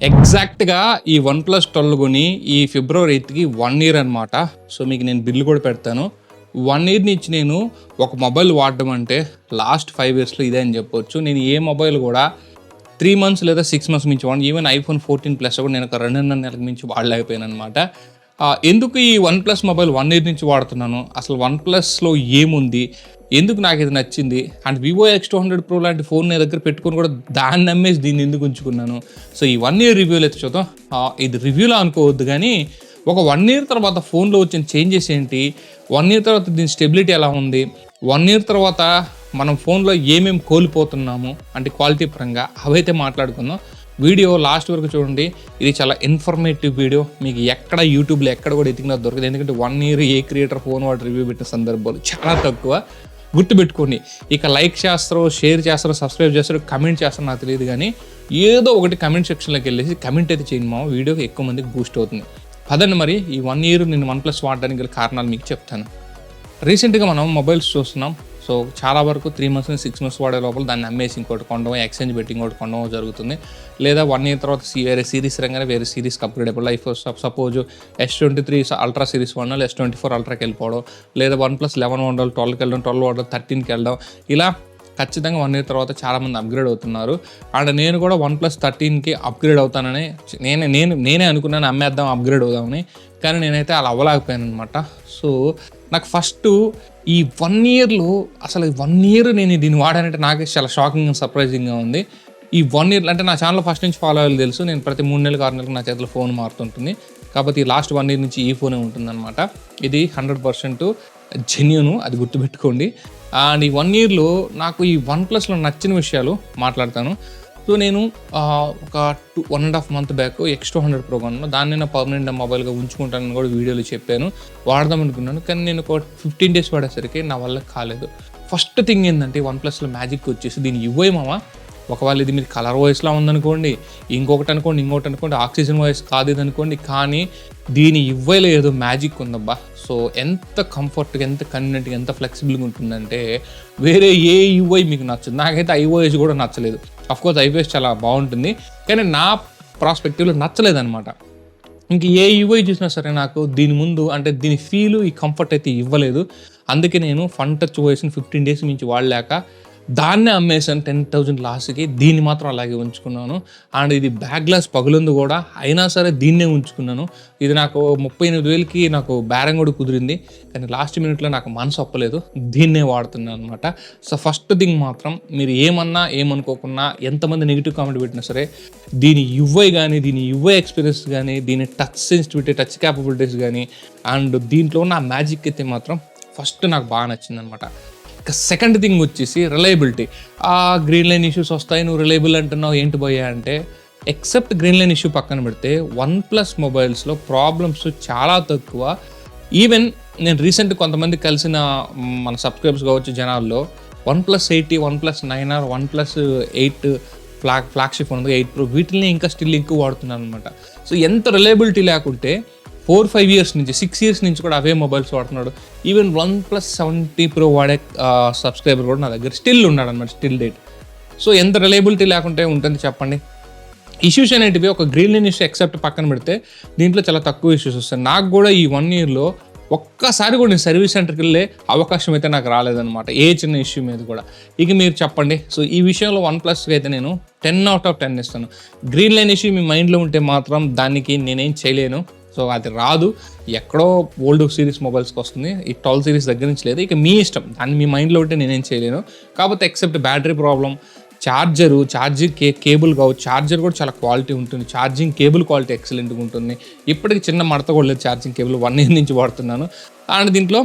ఎగ్జాక్ట్గా ఈ OnePlus twelve కొని ఈ ఫిబ్రవరి ఎయిత్కి వన్ ఇయర్ అనమాట సో మీకు నేను బిల్లు కూడా పెడతాను. వన్ ఇయర్ నుంచి నేను ఒక మొబైల్ వాడడం అంటే లాస్ట్ ఫైవ్ ఇయర్స్లో ఇదే అని చెప్పొచ్చు. నేను ఏ మొబైల్ కూడా త్రీ మంత్స్ లేదా సిక్స్ మంత్స్ మించి వాడి ఈవెన్ ఐఫోన్ ఫోర్టీన్ ప్లస్ కూడా నేను ఒక రెండున్నర నెలల మించి వాడలేకపోయాను అనమాట ఎందుకు ఈ OnePlus mobile one year నుంచి వాడుతున్నాను? అసలు వన్ ప్లస్లో ఏముంది? ఎందుకు నాకు ఇది నచ్చింది? And Vivo X two hundred pro లాంటి ఫోన్ నా దగ్గర పెట్టుకొని కూడా దాన్ని నమ్మేసి దీన్ని ఎందుకు ఉంచుకున్నాను? సో ఈ వన్ ఇయర్ రివ్యూలో అయితే చూద్దాం. ఇది రివ్యూలో అనుకోవద్దు కానీ ఒక వన్ ఇయర్ తర్వాత ఫోన్లో వచ్చిన చేంజెస్ ఏంటి? వన్ ఇయర్ తర్వాత దీని స్టెబిలిటీ ఎలా ఉంది? వన్ ఇయర్ తర్వాత మనం ఫోన్లో ఏమేమి కోల్పోతున్నాము? అంటే క్వాలిటీ పరంగా అవైతే మాట్లాడుకుందాం. వీడియో లాస్ట్ వరకు చూడండి. ఇది చాలా ఇన్ఫర్మేటివ్ వీడియో. మీకు ఎక్కడ యూట్యూబ్లో ఎక్కడ కూడా ఎతికినా దొరకదు. ఎందుకంటే one year a creator phone వాడు రివ్యూ పెట్టిన సందర్భాలు చాలా తక్కువ. గుర్తుపెట్టుకోండి. ఇక లైక్ చేస్తారో షేర్ చేస్తారో సబ్స్క్రైబ్ చేస్తారో కమెంట్ చేస్తారో నాకు తెలియదు కానీ ఏదో ఒకటి కమెంట్ సెక్షన్లోకి వెళ్ళేసి కమెంట్ అయితే చేయండి మా వీడియోకి ఎక్కువ మందికి బూస్ట్ అవుతుంది. పదండి మరి ఈ వన్ ఇయర్ నేను వన్ ప్లస్ వాడడానికి గల కారణాలు మీకు చెప్తాను. రీసెంట్గా మనం మొబైల్స్ చూస్తున్నాం. సో చాలా వరకు త్రీ మంత్స్ సిక్స్ మంత్స్ వాడే లోపల దాన్ని అమ్మేసి ఇంకోటి కొనడం ఎక్స్చేంజ్ పెట్టి ఇంకోటి కొనడం జరుగుతుంది. లేదా వన్ ఇయర్ తర్వాత వేరే సిరీస్ రంగానే వేరే సిరీస్కి అప్గ్రేడ్ అయిపోయి life suppose S twenty three ultra series one S twenty four అల్ట్రాకి వెళ్ళిపోవడం లేదా వన్ ప్లస్ లెవెన్ వండాలి ట్వెల్వ్కి వెళ్ళడం ట్వెల్వ్ వండాలి థర్టీన్కి వెళ్ళడం ఇలా ఖచ్చితంగా వన్ ఇయర్ తర్వాత చాలామంది అప్గ్రేడ్ అవుతున్నారు. అండ్ నేను కూడా వన్ ప్లస్ థర్టీన్కి అప్గ్రేడ్ అవుతానని నేనే నేను నేనే అనుకున్నాను అమ్మేద్దాం అప్గ్రేడ్ అవుదామని. కానీ నేనైతే అలా అవ్వలేకపోయాను అనమాట సో నాకు ఫస్ట్ ఈ వన్ ఇయర్లో అసలు వన్ ఇయర్ నేను దీన్ని వాడానంటే నాకే చాలా షాకింగ్ సర్ప్రైజింగ్గా ఉంది. ఈ వన్ ఇయర్ అంటే నా ఛానల్ ఫస్ట్ నుంచి ఫాలో అయ్యేది తెలుసు. నేను ప్రతి మూడు నెలలకు ఆరు నెలలకు నా చేతిలో ఫోన్ మారుతుంటుంది. కాబట్టి లాస్ట్ వన్ ఇయర్ నుంచి ఈ ఫోనే ఉంటుందన్నమాట. ఇది హండ్రెడ్ పర్సెంట్ జెన్యును అది గుర్తుపెట్టుకోండి. అండ్ ఈ వన్ ఇయర్లో నాకు ఈ వన్ ప్లస్లో నచ్చిన విషయాలు మాట్లాడతాను. సో నేను ఒక two one and half month back X two hundred pro కొన్నాను. దాన్ని నేను పర్మనెంట్ మొబైల్గా ఉంచుకుంటానని కూడా వీడియోలో చెప్పాను. వాడదాం అనుకున్నాను. కానీ నేను ఒక ఫిఫ్టీన్ డేస్ వాడేసరికి నా వల్ల కాలేదు. ఫస్ట్ థింగ్ ఏంటంటే వన్ ప్లస్లో మ్యాజిక్ వచ్చేసి దీని ఇవ్వే మామ. ఒకవేళ ఇది మీరు కలర్ వాయిస్లా ఉందనుకోండి ఇంకొకటి అనుకోండి ఇంకొకటి అనుకోండి ఆక్సిజన్ వాయిస్ కాదు ఇది అనుకోండి కానీ దీని ఇవ్వలో ఏదో మ్యాజిక్ ఉందబ్బా. సో ఎంత కంఫర్ట్గా ఎంత కన్వీనియంట్గా ఎంత ఫ్లెక్సిబుల్గా ఉంటుందంటే వేరే ఏ యూఐ మీకు నచ్చదు. నాకైతే ఐఓఎస్ కూడా నచ్చలేదు. కోర్స్ ఐఓఎస్ చాలా బాగుంటుంది. కానీ నా ప్రాస్పెక్టివ్లో నచ్చలేదన్నమాట. ఇంక ఏ యూఐ చూసినా సరే నాకు దీని ముందు అంటే దీని ఫీలు ఈ కంఫర్ట్ అయితే ఇవ్వలేదు. అందుకే నేను ఫన్ టచ్ వాయిస్ని ఫిఫ్టీన్ డేస్ నుంచి వాడలేక దాన్నే అమ్మేసాను టెన్ థౌజండ్ లాస్ట్కి. దీన్ని మాత్రం అలాగే ఉంచుకున్నాను. అండ్ ఇది బ్యాక్ గ్లాస్ పగులుంది కూడా. అయినా సరే దీన్నే ఉంచుకున్నాను. ఇది నాకు ముప్పై ఎనిమిది వేలకి నాకు బేరం కూడా కుదిరింది. కానీ లాస్ట్ మినిట్లో నాకు మనసు అప్పలేదు దీన్నే వాడుతున్నాను అనమాట సో ఫస్ట్ థింగ్ మాత్రం మీరు ఏమన్నా ఏమనుకోకున్నా ఎంతమంది నెగిటివ్ కామెంట్ పెట్టినా సరే దీని యువై కానీ దీని యువై ఎక్స్పీరియన్స్ కానీ దీని టచ్ సెన్సిటివిటీ టచ్ క్యాపబిలిటీస్ కానీ అండ్ దీంట్లో ఉన్న మ్యాజిక్ అయితే మాత్రం ఫస్ట్ నాకు బాగా నచ్చింది అనమాట సెకండ్ థింగ్ వచ్చేసి రిలయబిలిటీ ఆ గ్రీన్ లైన్ ఇష్యూస్ వస్తాయి నువ్వు రిలయబుల్ అంటున్నావు ఏంటి పోయా అంటే ఎక్సెప్ట్ గ్రీన్ లైన్ ఇష్యూ పక్కన పెడితే వన్ ప్లస్ మొబైల్స్లో ప్రాబ్లమ్స్ చాలా తక్కువ. ఈవెన్ నేను రీసెంట్ కొంతమంది కలిసిన మన సబ్స్క్రైబర్స్ కావచ్చు జనాల్లో OnePlus eighty OnePlus nine R OnePlus eight flag flagship ఉంది ఎయిట్ ప్రో వీటిని ఇంకా స్టిల్ ఎక్కువ వాడుతున్నాను అనమాట సో ఎంత రిలయబిలిటీ లేకుంటే ఫోర్ ఫైవ్ ఇయర్స్ నుంచి సిక్స్ ఇయర్స్ నుంచి కూడా అవే మొబైల్స్ వాడుతున్నాడు. Even OnePlus seventy pro వాడే సబ్స్క్రైబర్ కూడా నా దగ్గర స్టిల్ ఉన్నాడు అనమాట స్టిల్ డేట్. సో ఎంత రిలయబిలిటీ లేకుంటే ఉంటుంది చెప్పండి. ఇష్యూస్ అనేటివి ఒక గ్రీన్ లైన్ ఇష్యూ ఎక్సెప్ట్ పక్కన పెడితే దీంట్లో చాలా తక్కువ ఇష్యూస్ వస్తాయి. నాకు కూడా ఈ వన్ ఇయర్లో ఒక్కసారి కూడా నేను సర్వీస్ సెంటర్కి వెళ్ళే అవకాశం అయితే నాకు రాలేదనమాట ఏ చిన్న ఇష్యూ మీద కూడా. ఇక మీరు చెప్పండి. సో ఈ విషయంలో వన్ ప్లస్కి అయితే నేను టెన్ అవుట్ ఆఫ్ టెన్ ఇస్తాను. గ్రీన్ లైన్ ఇష్యూ మీ మైండ్లో ఉంటే మాత్రం దానికి నేనేం చేయలేను. సో అది రాదు. ఎక్కడో ఓల్డ్ సిరీస్ మొబైల్స్కి వస్తుంది ఈ ట్వెల్వ్ సిరీస్ దగ్గర నుంచి లేదు. ఇక మీ ఇష్టం. దాన్ని మీ మైండ్లో ఉంటే నేనేం చేయలేను. కాకపోతే except battery problem charger charging కే కేబుల్ కావచ్చు. ఛార్జర్ కూడా చాలా క్వాలిటీ ఉంటుంది. ఛార్జింగ్ కేబుల్ క్వాలిటీ ఎక్సలెంట్గా ఉంటుంది. ఇప్పటికి చిన్న మడత కూడా లేదు ఛార్జింగ్ కేబుల్. వన్ ఇయర్ నుంచి వాడుతున్నాను. అండ్ దీంట్లో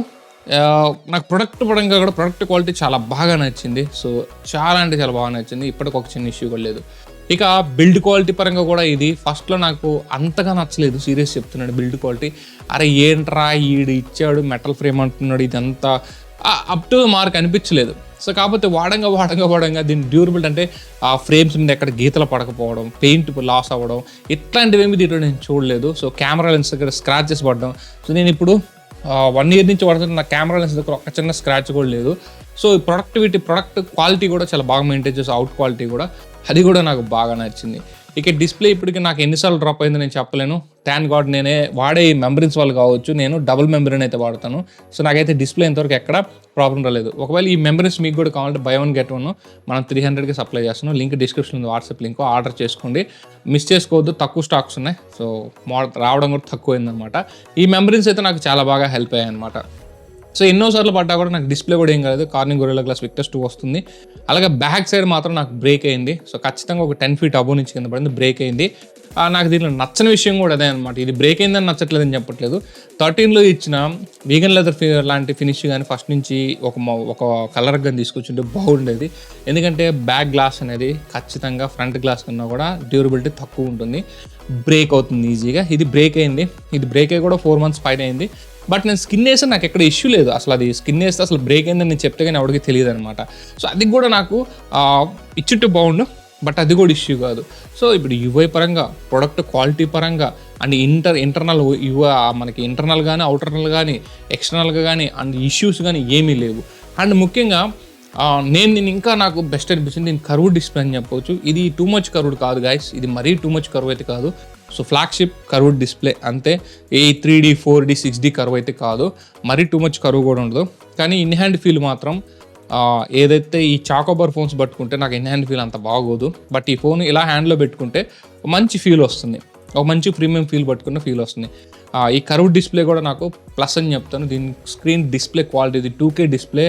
నాకు ప్రొడక్ట్ పరంగా కూడా ప్రొడక్ట్ క్వాలిటీ చాలా బాగా నచ్చింది. సో చాలా అంటే చాలా బాగా నచ్చింది. ఇప్పటికి ఒక చిన్న ఇష్యూ కూడా లేదు. ఇక బిల్డ్ క్వాలిటీ పరంగా కూడా ఇది. ఫస్ట్లో నాకు అంతగా నచ్చలేదు. సీరియస్ చెప్తున్నాడు బిల్డ్ క్వాలిటీ అరే ఏంట్రా ఈడు ఇచ్చాడు మెటల్ ఫ్రేమ్ అంటున్నాడు ఇదంతా. అప్ టు మార్క్ అనిపించలేదు. సో కాకపోతే వాడంగా వాడంగా వాడంగా దీని డ్యూరబుల్ అంటే ఆ ఫ్రేమ్స్ మీద ఎక్కడ గీతలు పడకపోవడం పెయింట్ లాస్ అవ్వడం ఇట్లాంటివి ఏమి దీంట్లో నేను చూడలేదు. సో కెమెరా లెన్స్ దగ్గర స్క్రాచెస్ పడడం. సో నేను ఇప్పుడు వన్ ఇయర్ నుంచి వాడుతున్న నా కెమెరా లెన్స్ దగ్గర ఒక చిన్న స్క్రాచ్ కూడా లేదు. సో ఈ ప్రొడక్టివిటీ ప్రొడక్ట్ క్వాలిటీ కూడా చాలా బాగా మెయింటైన్ చేసి అవుట్ క్వాలిటీ కూడా. అది కూడా నాకు బాగా నచ్చింది. ఇక డిస్ప్లే ఇప్పటికి నాకు ఎన్నిసార్లు డ్రాప్ అయిందో నేను చెప్పలేను. ట్యాన్ గార్డ్ నేనే వాడే మెంబరెన్స్ వాళ్ళు కావచ్చు నేను డబుల్ మెంబరెన్ అయితే వాడతాను. సో నాకైతే డిస్ప్లే ఇంతవరకు ఎక్కడ ప్రాబ్లం రాలేదు. ఒకవేళ ఈ మెంబరెన్స్ మీకు కూడా కావాలంటే బై వన్ గెట్ వన్ మనం త్రీ హండ్రెడ్కి సప్లై చేస్తున్నాం. లింక్ డిస్క్రిప్షన్ ఉంది వాట్సాప్ లింక్ ఆర్డర్ చేసుకోండి. మిస్ చేసుకోవద్దు తక్కువ స్టాక్స్ ఉన్నాయి. సో మో రావడం కూడా తక్కువ అయిందనమాట ఈ మెంబరెన్స్ అయితే నాకు చాలా బాగా హెల్ప్ అయ్యాయి అనమాట సో ఎన్నోసార్లు పడ్డా కూడా నాకు డిస్ప్లే కూడా ఏం కాలేదు. Corning Gorilla Glass Victus two వస్తుంది. అలాగే బ్యాక్ సైడ్ మాత్రం నాకు బ్రేక్ అయింది. సో ఖచ్చితంగా ఒక టెన్ ఫీట్ అబో నుంచి కింద పడింది బ్రేక్ అయింది. నాకు దీంట్లో నచ్చని విషయం కూడా అదే అనమాట ఇది బ్రేక్ అయిందని నచ్చట్లేదని చెప్పట్లేదు. థర్టీన్లో ఇచ్చిన వీగన్ లెదర్ లాంటి ఫినిష్ కానీ ఫస్ట్ నుంచి ఒక ఒక కలర్ కానీ తీసుకొచ్చింటే బాగుండేది. ఎందుకంటే బ్యాక్ గ్లాస్ అనేది ఖచ్చితంగా ఫ్రంట్ గ్లాస్ కన్నా కూడా డ్యూరబిలిటీ తక్కువ ఉంటుంది. బ్రేక్ అవుతుంది ఈజీగా ఇది బ్రేక్ అయింది. ఇది బ్రేక్ అయ్యి కూడా ఫోర్ మంత్స్ పైన అయింది. బట్ నేను స్కిన్ వేస్తే నాకు ఎక్కడ ఇష్యూ లేదు. అసలు అది స్కిన్ వేస్తే అసలు బ్రేక్ అయిందని నేను చెప్తే కానీ ఎవరికి తెలియదు అనమాట సో అది కూడా నాకు ఆ, ఇచ్చుంటే బాగుండు బట్ అది కూడా ఇష్యూ కాదు. సో ఇప్పుడు యువై పరంగా ప్రొడక్ట్ క్వాలిటీ పరంగా అండ్ ఇంటర్ ఇంటర్నల్ యువ మనకి ఇంటర్నల్ కానీ అవుటర్నల్ కానీ ఎక్స్టర్నల్గా కానీ అండ్ ఇష్యూస్ కానీ ఏమీ లేవు. అండ్ ముఖ్యంగా నేను నేను దీన్ని ఇంకా నాకు బెస్ట్ అనిపించింది దీని కరువు డిస్ప్లే అని చెప్పవచ్చు ఇది టూ మచ్ కరువుడ్ కాదు గాయస్ ఇది మరీ టూ మచ్ కరువు అయితే కాదు. సో ఫ్లాగ్షిప్ కరువుడ్ డిస్ప్లే అంతే a three D four D six D curve అయితే కాదు. మరీ టూ మచ్ కరువు కూడా ఉండదు. కానీ ఇన్ హ్యాండ్ ఫీల్ మాత్రం ఏదైతే ఈ చాకోబార్ ఫోన్స్ పట్టుకుంటే నాకు ఇన్ హ్యాండ్ ఫీల్ అంత బాగోదు. బట్ ఈ ఫోన్ ఇలా హ్యాండ్లో పెట్టుకుంటే మంచి ఫీల్ వస్తుంది. ఒక మంచి ప్రీమియం ఫీల్ పట్టుకున్న ఫీల్ వస్తుంది. ఈ కరువు డిస్ప్లే కూడా నాకు ప్లస్ అని చెప్తాను. దీని స్క్రీన్ డిస్ప్లే క్వాలిటీ ఇది two K display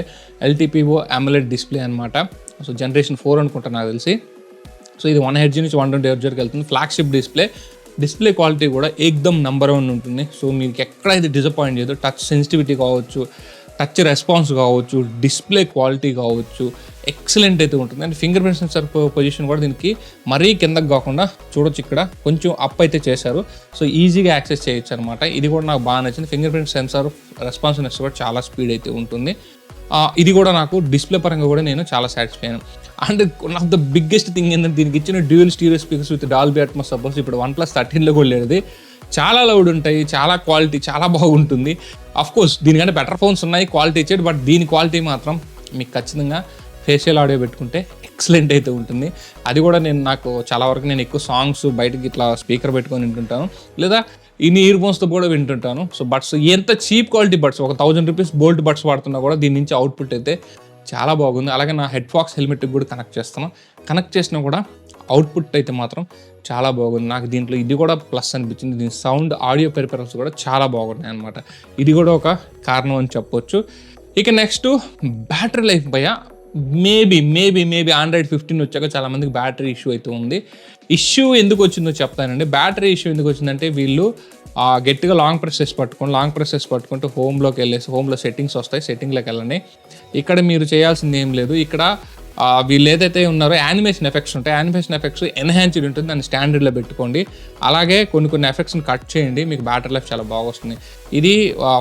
LTPO AMOLED display అనమాట సో జనరేషన్ ఫోర్ అనుకుంటా నాకు తెలిసి. సో ఇది వన్ హెడ్జీ నుంచి వన్ ట్వంటీ హెడ్జర్కి వెళ్తుంది. ఫ్లాగ్షిప్ డిస్ప్లే డిస్ప్లే క్వాలిటీ కూడా ఏకదమ్ నెంబర్ వన్ ఉంటుంది. సో మీకు ఎక్కడ డిసప్పాయింట్ చేయదో టచ్ సెన్సిటివిటీ కావచ్చు టచ్ రెస్పాన్స్ కావచ్చు డిస్ప్లే క్వాలిటీ కావచ్చు ఎక్సలెంట్ అయితే ఉంటుంది. And fingerprint sensor position కూడా దీనికి మరీ కిందకి కాకుండా చూడొచ్చు ఇక్కడ. కొంచెం అప్ అయితే చేశారు. సో ఈజీగా యాక్సెస్ చేయొచ్చు అనమాట. ఇది కూడా నాకు బాగా నచ్చింది. ఫింగర్ ప్రింట్ సెన్సార్ రెస్పాన్సివ్నెస్ కూడా చాలా స్పీడ్ అయితే ఉంటుంది. ఇది కూడా నాకు డిస్ప్లే పరంగా కూడా నేను చాలా సాటిస్ఫై అయ్యాను and one of the biggest thing ఏంటంటే దీనికి ఇచ్చిన dual stereo speakers with Dolby Atmos suppose ఇప్పుడు వన్ ప్లస్ థర్టీన్లో కూడా లేదు చాలా లౌడ్ ఉంటాయి చాలా క్వాలిటీ చాలా బాగుంటుంది. అఫ్ కోర్స్ దీనికంటే బెటర్ ఫోన్స్ ఉన్నాయి క్వాలిటీ ఇచ్చేది బట్ దీని క్వాలిటీ మాత్రం మీకు ఖచ్చితంగా ఫేషియల్ ఆడియో పెట్టుకుంటే ఎక్సలెంట్ అయితే ఉంటుంది. అది కూడా నేను నాకు చాలా వరకు నేను ఎక్కువ సాంగ్స్ బయటకి ఇట్లా స్పీకర్ పెట్టుకొని వింటుంటాను. లేదా ఇన్ని ఇయర్ ఫోన్స్తో కూడా వింటుంటాను. సో బడ్స్ ఎంత చీప్ క్వాలిటీ బడ్స్ ఒక థౌజండ్ రూపీస్ బోల్ట్ బడ్స్ వాడుతున్నా కూడా దీని నుంచి అవుట్పుట్ అయితే చాలా బాగుంది. అలాగే నా హెడ్ ఫాక్స్ హెల్మెట్కి కూడా కనెక్ట్ చేస్తాను కనెక్ట్ చేసినా కూడా అవుట్పుట్ అయితే మాత్రం చాలా బాగుంది. నాకు దీంట్లో ఇది కూడా ప్లస్ అనిపించింది. దీని సౌండ్ ఆడియో పెరిపెరల్స్ కూడా చాలా బాగున్నాయి అనమాట ఇది కూడా ఒక కారణం అని చెప్పొచ్చు. ఇక నెక్స్ట్ బ్యాటరీ లైఫ్ భయ maybe maybe maybe Android fifteen వచ్చాక చాలామందికి బ్యాటరీ ఇష్యూ అయితే ఉంది. ఇష్యూ ఎందుకు వచ్చిందో చెప్తానండి. బ్యాటరీ ఇష్యూ ఎందుకు వచ్చిందంటే వీళ్ళు ఆ, గట్టిగా లాంగ్ ప్రెసెస్ పట్టుకొని లాంగ్ ప్రెసెస్ పట్టుకుంటూ హోమ్లోకి వెళ్ళేసి హోమ్లో సెట్టింగ్స్ వస్తాయి సెట్టింగ్లోకి వెళ్ళండి. ఇక్కడ మీరు చేయాల్సింది ఏం లేదు. ఇక్కడ వీళ్ళు ఏదైతే ఉన్నారో యానిమేషన్ ఎఫెక్ట్స్ ఉంటాయి. యానిమేషన్ ఎఫెక్ట్స్ ఎన్హాన్స్డ్ ఉంటుంది. దాన్ని స్టాండర్డ్లో పెట్టుకోండి. అలాగే కొన్ని కొన్ని ఎఫెక్ట్స్ని కట్ చేయండి. మీకు బ్యాటరీ లైఫ్ చాలా బాగా వస్తుంది. ఇది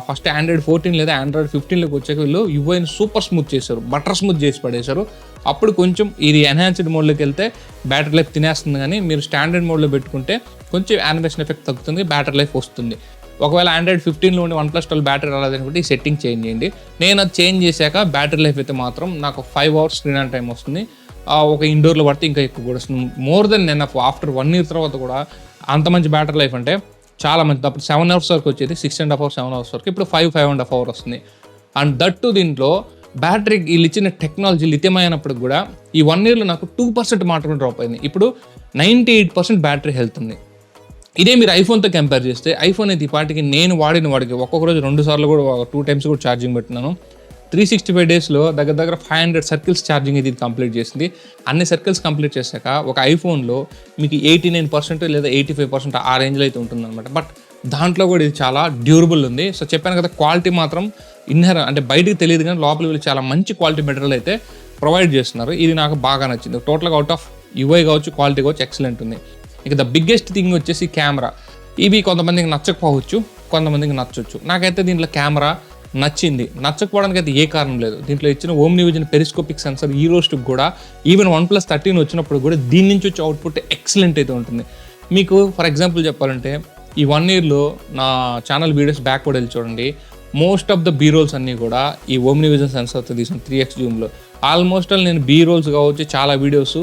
ఫస్ట్ ఆండ్రాయిడ్ ఫోర్టీన్ లేదా ఆండ్రాయిడ్ ఫిఫ్టీన్లోకి వచ్చాక వీళ్ళు యువైని సూపర్ స్మూత్ చేశారు. బటర్ స్మూత్ చేసి పడేశారు. అప్పుడు కొంచెం ఇది ఎన్హాన్స్డ్ మోడ్లోకి వెళ్తే బ్యాటరీ లైఫ్ తినేస్తుంది. కానీ మీరు స్టాండర్డ్ మోడ్లో పెట్టుకుంటే కొంచెం యానిమేషన్ ఎఫెక్ట్ తగ్గుతుంది. బ్యాటరీ లైఫ్ వస్తుంది. ఒకవేళ ఆండ్రాయిడ్ ఫిఫ్టీన్లో ఉండి వన్ ప్లస్ ట్వెల్వ్ బ్యాటరీ రాలేదనుకుంటే ఈ సెట్టింగ్ చేంజ్ చేయండి. నేను అది చేంజ్ చేశాక బ్యాటరీ లైఫ్ అయితే మాత్రం నాకు five hours screen on time వస్తుంది. ఆ, ఒక ఇండోర్లో పడితే ఇంకా ఎక్కువ కూడా వస్తుంది. మోర్ దెన్ నేను ఆఫ్టర్ వన్ ఇయర్ తర్వాత కూడా అంత మంచి బ్యాటరీ లైఫ్ అంటే చాలా మంచిది. అప్పుడు సెవెన్ అవర్స్ వరకు వచ్చేది six and half hour seven hours వరకు. ఇప్పుడు five five and half hour వస్తుంది. అండ్ దట్ టు దీంట్లో బ్యాటరీ వీళ్ళు ఇచ్చిన టెక్నాలజీ లిథియం కూడా ఈ వన్ ఇయర్లో నాకు టూ పర్సెంట్ మాత్రమే డ్రాప్ అయింది. ఇప్పుడు ninety eight percent battery health ఉంది. ఇదే మీరు ఐఫోన్తో కంపేర్ చేస్తే ఐఫోన్ అయితే ఈ పాటికి నేను వాడిన వాడికి ఒక్కొక్క రోజు రెండు సార్లు కూడా టూ టైమ్స్ కూడా ఛార్జింగ్ పెట్టినాను. త్రీ సిక్స్టీ ఫైవ్ డేస్లో దగ్గర దగ్గర ఫైవ్ హండ్రెడ్ సర్కిల్స్ ఛార్జింగ్ ఇది కంప్లీట్ చేసింది. అన్ని సర్కిల్స్ కంప్లీట్ చేశాక ఒక ఐఫోన్లో మీకు ఎయిటీ నైన్ పర్సెంట్ లేదా ఎయిటీ ఫైవ్ పర్సెంట్ ఆ రేంజ్లో అయితే ఉంటుందన్నమాట. బట్ దాంట్లో కూడా ఇది చాలా డ్యూరబుల్ ఉంది. సో చెప్పాను కదా క్వాలిటీ మాత్రం ఇన్నర్ అంటే బయటికి తెలియదు కానీ లోపల వీళ్ళు చాలా మంచి క్వాలిటీ మెటీరియల్ అయితే ప్రొవైడ్ చేస్తున్నారు. ఇది నాకు బాగా నచ్చింది. టోటల్గా అవుట్ ఆఫ్ యువై కావచ్చు క్వాలిటీ కావచ్చు ఎక్సలెంట్ ఉంది. ఇక ద బిగ్గెస్ట్ థింగ్ వచ్చేసి కెమెరా. ఇవి కొంతమందికి నచ్చకపోవచ్చు కొంతమందికి నచ్చవచ్చు నాకైతే దీంట్లో కెమెరా నచ్చింది. నచ్చకపోవడానికి అయితే ఏ కారణం లేదు. దీంట్లో ఇచ్చిన ఓమ్ నివిజన్ పెరిస్కోపిక్ సెన్సర్ ఈ రోజుకి కూడా ఈవెన్ వన్ ప్లస్ థర్టీన్ వచ్చినప్పుడు కూడా దీని నుంచి వచ్చే అవుట్పుట్ ఎక్సలెంట్ అయితే ఉంటుంది. మీకు ఫర్ ఎగ్జాంపుల్ చెప్పాలంటే ఈ వన్ ఇయర్లో నా ఛానల్ వీడియోస్ బ్యాక్వర్డ్ వెళ్ళి చూడండి. Most of the B rolls అన్నీ కూడా ఈ ఓమ్ నివిజన్ సెన్సర్తో తీసిన త్రీ ఎక్స్ జూమ్లో. ఆల్మోస్ట్ ఆల్ నేను బీ రోల్స్ కావచ్చు చాలా వీడియోస్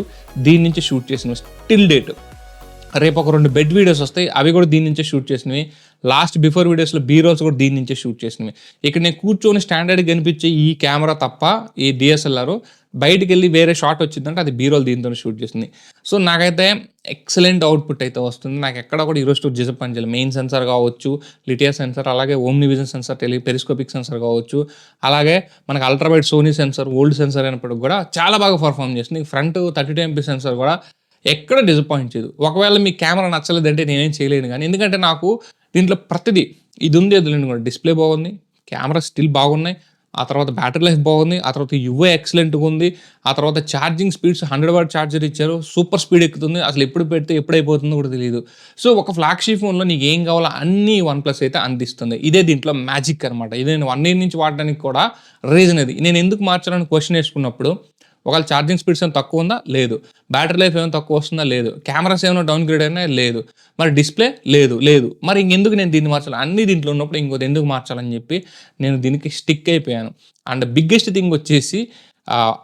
దీని నుంచి షూట్ చేసిన స్టిల్ డేట్. రేపు ఒక రెండు బెడ్ వీడియోస్ వస్తాయి. అవి కూడా దీని నుంచే షూట్ చేసినవి. లాస్ట్ బిఫోర్ వీడియోస్లో బీ రోల్స్ కూడా దీని నుంచే షూట్ చేసినవి. ఇక్కడ నేను కూర్చొని స్టాండర్డ్ కనిపించే ఈ కెమెరా తప్ప ఈ డిఎస్ఎల్ఆర్ బయటికి వెళ్ళి వేరే షాట్ వచ్చిందంటే అది బీరోల్ దీంతో షూట్ చేసింది. సో నాకైతే ఎక్సలెంట్ అవుట్పుట్ అయితే వస్తుంది. నాకు ఎక్కడ కూడా ఈరోజు డిసప్పాయింట్ చేయాలి మెయిన్ సెన్సార్ కావచ్చు లిటియా సెన్సార్ అలాగే OmniVision sensor tele periscopic sensor కావచ్చు. అలాగే మనకు ultrawide Sony sensor old sensor అయినప్పటికి కూడా చాలా బాగా పర్ఫామ్ చేస్తుంది front thirty two MP sensor కూడా ఎక్కడ డిసప్పాయింట్ చేయదు. ఒకవేళ మీ కెమెరా నచ్చలేదంటే నేనేం చేయలేను కానీ ఎందుకంటే నాకు దీంట్లో ప్రతిదీ ఇది ఉంది అది లేదు కూడా. డిస్ప్లే బాగుంది కెమెరా స్టిల్ బాగున్నాయి ఆ తర్వాత బ్యాటరీ లైఫ్ బాగుంది ఆ తర్వాత యువే ఎక్సలెంట్గా ఉంది ఆ తర్వాత charging speeds hundred watt charger ఇచ్చారు సూపర్ స్పీడ్ ఎక్కుతుంది అసలు ఎప్పుడు పెడితే ఎప్పుడు అయిపోతుందో కూడా తెలియదు. సో ఒక ఫ్లాగ్షిప్ ఫోన్లో నీకు ఏం కావాలో అన్ని వన్ ప్లస్ అయితే అందిస్తుంది. ఇదే దీంట్లో మ్యాజిక్ అనమాట ఇది నేను వన్ ఇయర్ నుంచి వాడడానికి కూడా రీజన్ ఇది నేను ఎందుకు మార్చాలని క్వశ్చన్ వేసుకున్నప్పుడు ఒకవేళ ఛార్జింగ్ స్పీడ్స్ ఏమైనా తక్కువ ఉందా? లేదు. బ్యాటరీ లైఫ్ ఏమైనా తక్కువ వస్తుందా? లేదు. కెమెరాస్ ఏమైనా డౌన్ గ్రేడ్ అయినా? లేదు. మరి డిస్ప్లే లేదు. లేదు. మరి ఇంకెందుకు నేను దీన్ని మార్చాలి? అన్ని దీంట్లో ఉన్నప్పుడు ఇంకోటి ఎందుకు మార్చాలని చెప్పి నేను దీనికి స్టిక్ అయిపోయాను. అండ్ బిగ్గెస్ట్ థింగ్ వచ్చేసి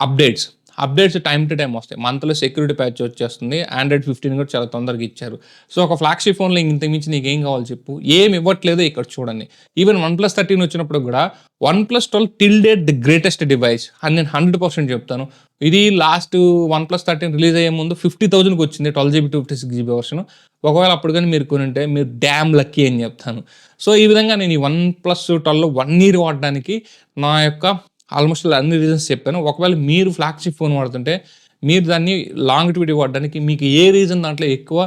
updates updates time to time వస్తాయి. మంత్లో సెక్యూరిటీ ప్యాచ్ వచ్చేస్తుంది. ఆండ్రాయిడ్ ఫిఫ్టీన్ కూడా చాలా తొందరగా ఇచ్చారు. సో ఒక ఫ్లాగ్షిప్ ఫోన్లో ఇంత మించి నీకు ఏం కావాలి చెప్పు? ఏం ఇవ్వట్లేదు ఇక్కడ చూడండి. ఈవెన్ వన్ ప్లస్ థర్టీన్ వచ్చినప్పుడు కూడా OnePlus twelve till date the greatest device అని నేను హండ్రెడ్ పర్సెంట్ చెప్తాను. ఇది last OnePlus thirteen release అయ్యే ముందు ఫిఫ్టీ థౌసండ్కి వచ్చింది twelve GB two fifty six GB version ఒకవేళ అప్పుడు కానీ మీరు కొనుంటే మీరు డ్యామ్ లక్కీ అని చెప్తాను. సో ఈ విధంగా నేను ఈ OnePlus twelve one year వాడడానికి నా యొక్క ఆల్మోస్ట్ అన్ని రీజన్స్ చెప్పాను. ఒకవేళ మీరు ఫ్లాగ్షిప్ ఫోన్ వాడుతుంటే మీరు దాన్ని లాంగ్ వీడియో వాడడానికి మీకు ఏ రీజన్ దాంట్లో ఎక్కువ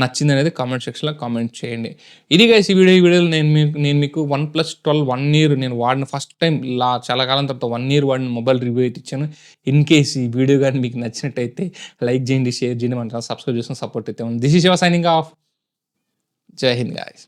నచ్చింది అనేది కామెంట్ సెక్షన్లో కామెంట్ చేయండి. ఇది గైస్ ఈ వీడియో ఈ వీడియోలో నేను మీకు నేను మీకు OnePlus twelve one year నేను వాడిన ఫస్ట్ టైం లా చాలా కాలం తర్వాత వన్ ఇయర్ వాడిన మొబైల్ రివ్యూ అయితే ఇచ్చాను. ఇన్ కేస్ ఈ వీడియో కానీ మీకు నచ్చినట్టయితే లైక్ చేయండి షేర్ చేయండి మన సబ్స్క్రైబ్ చేసుకుని సపోర్ట్ అయితే this is your signing off Jai Hind guys